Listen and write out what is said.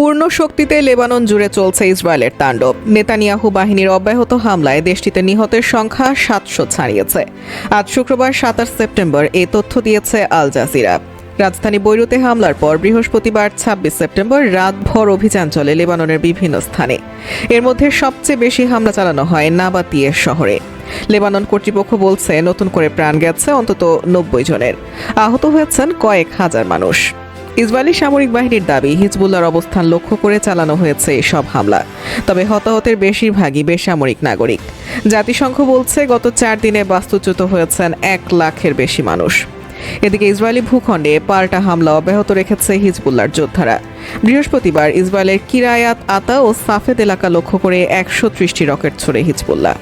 পূর্ণ শক্তিতে লেবানন জুড়ে চলছে ইসরায়েলের তাণ্ডব। নেতানিয়াহু বাহিনীর অব্যাহত হামলায় দেশটিতে নিহতের সংখ্যা সাতশো ছাড়িয়েছে। আজ শুক্রবার সাতাশ সেপ্টেম্বর এই তথ্য দিয়েছে আল জাজিরা। রাজধানী বৈরুতে হামলার পর বৃহস্পতিবার ছাব্বিশ সেপ্টেম্বর রাতভর অভিযান চলে লেবাননের বিভিন্ন স্থানে। এর মধ্যে সবচেয়ে বেশি হামলা চালানো হয় নাবাতিয়ের শহরে। লেবানন কর্তৃপক্ষ বলছে, নতুন করে প্রাণ গেছে অন্তত নব্বই জনের। আহত হয়েছেন কয়েক হাজার মানুষ। ইসরায়েলি সামরিক বাহিনীর দাবি হিজবুল্লার অবস্থান লক্ষ্য করে চালানো হয়েছে এসব হামলা। তবে হতাহতের বেশিরভাগই বেসামরিক নাগরিক। জাতিসংঘ বলছে, গত চার দিনে বাস্তুচ্যুত হয়েছেন এক লাখের বেশি মানুষ। এদিকে ইসরায়েলি ভূখণ্ডে পাল্টা হামলা অব্যাহত রেখেছে হিজবুল্লার যোদ্ধারা। বৃহস্পতিবার ইসরায়েলের কিরায়াত আতা ও সাফেদ এলাকা লক্ষ্য করে একশো ত্রিশটি রকেট ছড়ে হিজবুল্লাহ।